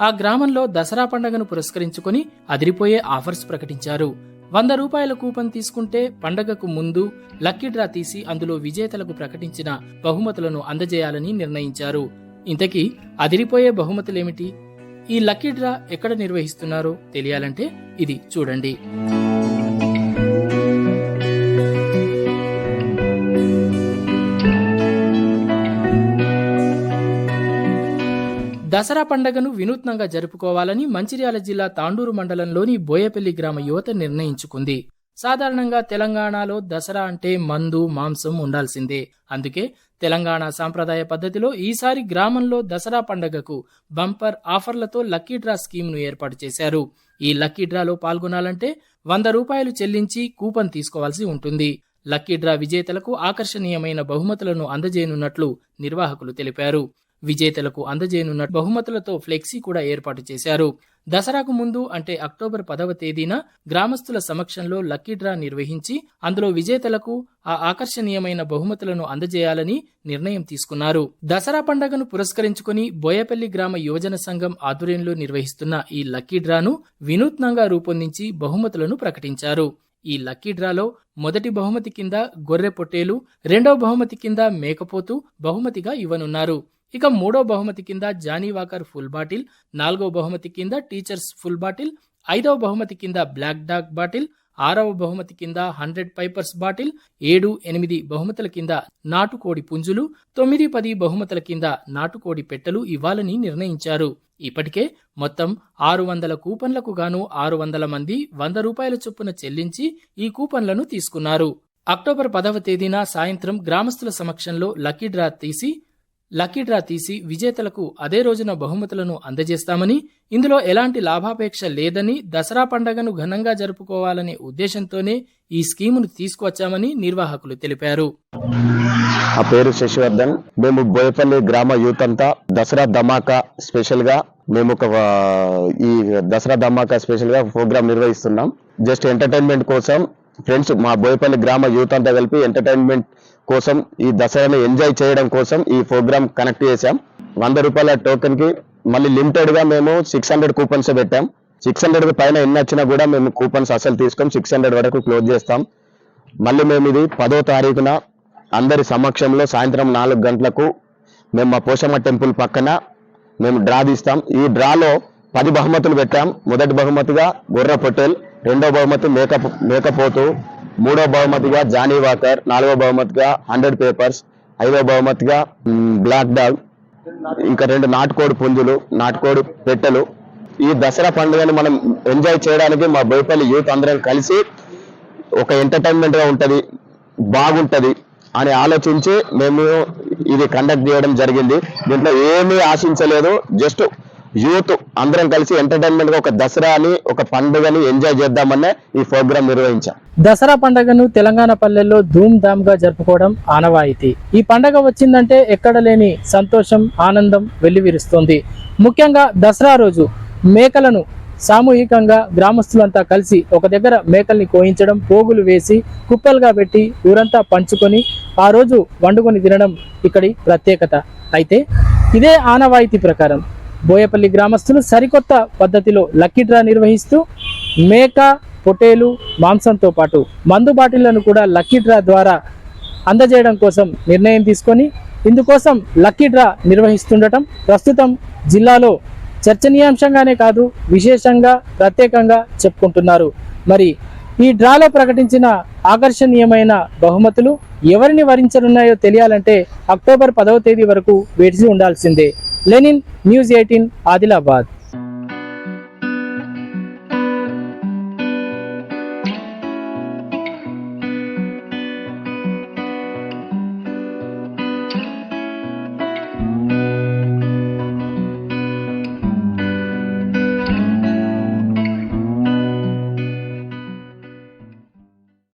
ఆ గ్రామంలో దసరా పండగను పురస్కరించుకొని అదిరిపోయే ఆఫర్స్ ప్రకటించారు. వంద రూపాయల కూపన్ తీసుకుంటే పండగకు ముందు లక్కీ డ్రా తీసి అందులో విజేతలకు ప్రకటించిన బహుమతులను అందజేయాలని నిర్ణయించారు. ఇంతకీ అదిరిపోయే బహుమతులేమిటి? ఈ లక్కీ డ్రా ఎక్కడ నిర్వహిస్తున్నారో? తెలియాలంటే ఇది చూడండి. దసరా పండగను వినూత్నంగా జరుపుకోవాలని మంచిర్యాల జిల్లా తాండూరు మండలంలోని బోయపల్లి గ్రామ యువత నిర్ణయించుకుంది. సాధారణంగా తెలంగాణలో దసరా అంటే మందు మాంసం ఉండాల్సిందే. అందుకే తెలంగాణ సాంప్రదాయ పద్ధతిలో ఈసారి గ్రామంలో దసరా పండగకు బంపర్ ఆఫర్లతో లక్కీ డ్రా స్కీమ్ను ఏర్పాటు చేశారు. ఈ లక్కీ డ్రాలో పాల్గొనాలంటే వంద రూపాయలు చెల్లించి కూపన్ తీసుకోవాల్సి ఉంటుంది. లక్కీ డ్రా విజేతలకు ఆకర్షణీయమైన బహుమతులను అందజేయనున్నట్లు నిర్వాహకులు తెలిపారు. విజేతలకు అందజేయనున్న బహుమతులతో ఫ్లెక్సీ కూడా ఏర్పాటు చేశారు. దసరాకు ముందు అంటే అక్టోబర్ పదవ తేదీన గ్రామస్తుల సమక్షంలో లక్కీ డ్రా నిర్వహించి అందులో విజేతలకు ఆ ఆకర్షణీయమైన బహుమతులను అందజేయాలని నిర్ణయం తీసుకున్నారు. దసరా పండుగను పురస్కరించుకుని బోయపల్లి గ్రామ యువజన సంఘం ఆధ్వర్యంలో నిర్వహిస్తున్న ఈ లక్కీ డ్రాను వినూత్నంగా రూపొందించి బహుమతులను ప్రకటించారు. ఈ లక్కీ డ్రాలో మొదటి బహుమతి కింద గొర్రె పొట్టేలు రెండవ బహుమతి కింద మేకపోతు బహుమతిగా ఇవ్వనున్నారు. ఇక మూడో బహుమతి కింద జానీ వాకర్ ఫుల్ బాటిల్ నాలుగో బహుమతి కింద టీచర్స్ ఫుల్ బాటిల్ ఐదవ బహుమతి కింద బ్లాక్ డాగ్ బాటిల్ ఆరవ బహుమతి కింద హండ్రెడ్ పైపర్స్ బాటిల్ ఏడు ఎనిమిది బహుమతుల కింద నాటుకోడి పుంజులు తొమ్మిది పది బహుమతుల కింద నాటుకోడి పెట్టెలు ఇవ్వాలని నిర్ణయించారు. ఇప్పటికే మొత్తం ఆరు వందల కూపన్లకు గాను ఆరు వందల మంది వంద రూపాయల చొప్పున చెల్లించి ఈ కూపన్లను తీసుకున్నారు. అక్టోబర్ పదవ తేదీన సాయంత్రం గ్రామస్తుల సమక్షంలో లక్కీ డ్రా తీసి లక్కీ డ్రా తీసి విజేతలకు అదే రోజున బహుమతులను అందజేస్తామని ఇందులో ఎలాంటి లాభాపేక్ష లేదని దసరా పండగను ఘనంగా జరుపుకోవాలనే ఉద్దేశంతోనే ఈ స్కీమును తీసుకువచ్చామని నిర్వాహకులు తెలిపారు. ఆ పేరు శశివర్ధన్. మేము బోయపల్లి గ్రామ యూత్ అంతా దసరా ధమాకా స్పెషల్గా మేము ఒక ఈ దసరా ధమాకా స్పెషల్గా ప్రోగ్రామ్ నిర్వహిస్తున్నాం. జస్ట్ ఎంటర్టైన్మెంట్ కోసం ఫ్రెండ్స్ మా బోయపల్లి గ్రామ యూత్ అంతా కలిపి ఎంటర్టైన్మెంట్ కోసం ఈ దసరాని ఎంజాయ్ చేయడం కోసం ఈ ప్రోగ్రామ్ కనెక్ట్ చేశాం. వంద రూపాయల టోకెన్కి మళ్ళీ లిమిటెడ్గా మేము సిక్స్ హండ్రెడ్ కూపన్స్ పెట్టాం. సిక్స్ హండ్రెడ్ పైన ఎన్ని వచ్చినా కూడా మేము కూపన్స్ అసలు తీసుకొని సిక్స్ హండ్రెడ్ వరకు క్లోజ్ చేస్తాం. మళ్ళీ మేము ఇది పదో తారీఖున అందరి సమక్షంలో సాయంత్రం నాలుగు గంటలకు మేము మా పోషమ్మ టెంపుల్ పక్కన మేము డ్రా తీస్తాం. ఈ డ్రాలో పది బహుమతులు పెట్టాం. మొదటి బహుమతిగా గుర్ర పటేల్ రెండో బహుమతి మేకప్ మేకపోతు మూడో బహుమతిగా జానీ వాకర్ నాలుగో బహుమతిగా హండ్రెడ్ పేపర్స్ ఐదో బహుమతిగా బ్లాక్ డాగ్ ఇంకా రెండు నాటుకోడి పుంజులు నాటుకోడి పెట్టెలు. ఈ దసరా పండుగని మనం ఎంజాయ్ చేయడానికి మా బోయపల్లి యూత్ అందరం కలిసి ఒక ఎంటర్టైన్మెంట్గా ఉంటది బాగుంటది అని ఆలోచించి మేము ఇది కండక్ట్ చేయడం జరిగింది. దీంట్లో ఏమీ ఆశించలేదు జస్ట్ యూత్ అందరం కలిసి ఎంటర్టైన్మెంట్గా ఒక దసరాని ఒక పండుగని ఎంజాయ్ చేద్దామనే ఈ ప్రోగ్రామ్ నిర్వహించాం. దసరా పండగను తెలంగాణ పల్లెల్లో ధూమ్ ధామ్గా జరుపుకోవడం ఆనవాయితీ. ఈ పండగ వచ్చిందంటే ఎక్కడ లేని సంతోషం ఆనందం వెల్లివిరుస్తుంది. ముఖ్యంగా దసరా రోజు మేకలను సామూహికంగా గ్రామస్తులంతా కలిసి ఒక దగ్గర మేకల్ని కోయించడం పోగులు వేసి కుప్పలుగా పెట్టి ఊరంతా పంచుకొని ఆ రోజు వండుకొని తినడం ఇక్కడి ప్రత్యేకత. అయితే ఇదే ఆనవాయితీ ప్రకారం బోయపల్లి గ్రామస్తులు సరికొత్త పద్ధతిలో లక్కీ డ్రా నిర్వహిస్తూ మేక పొటేలు మాంసంతో పాటు మందు బాటిళ్ళను కూడా లక్కీ డ్రా ద్వారా అందజేయడం కోసం నిర్ణయం తీసుకొని ఇందుకోసం లక్కీ డ్రా నిర్వహిస్తుండటం ప్రస్తుతం జిల్లాలో చర్చనీయాంశంగానే కాదు విశేషంగా ప్రత్యేకంగా చెప్పుకుంటున్నారు. మరి ఈ డ్రాలో ప్రకటించిన ఆకర్షణీయమైన బహుమతులు ఎవరిని వరించనున్నాయో తెలియాలంటే అక్టోబర్ పదవ తేదీ వరకు వేచి ఉండాల్సిందే. Lenin news eighteen Adilabad.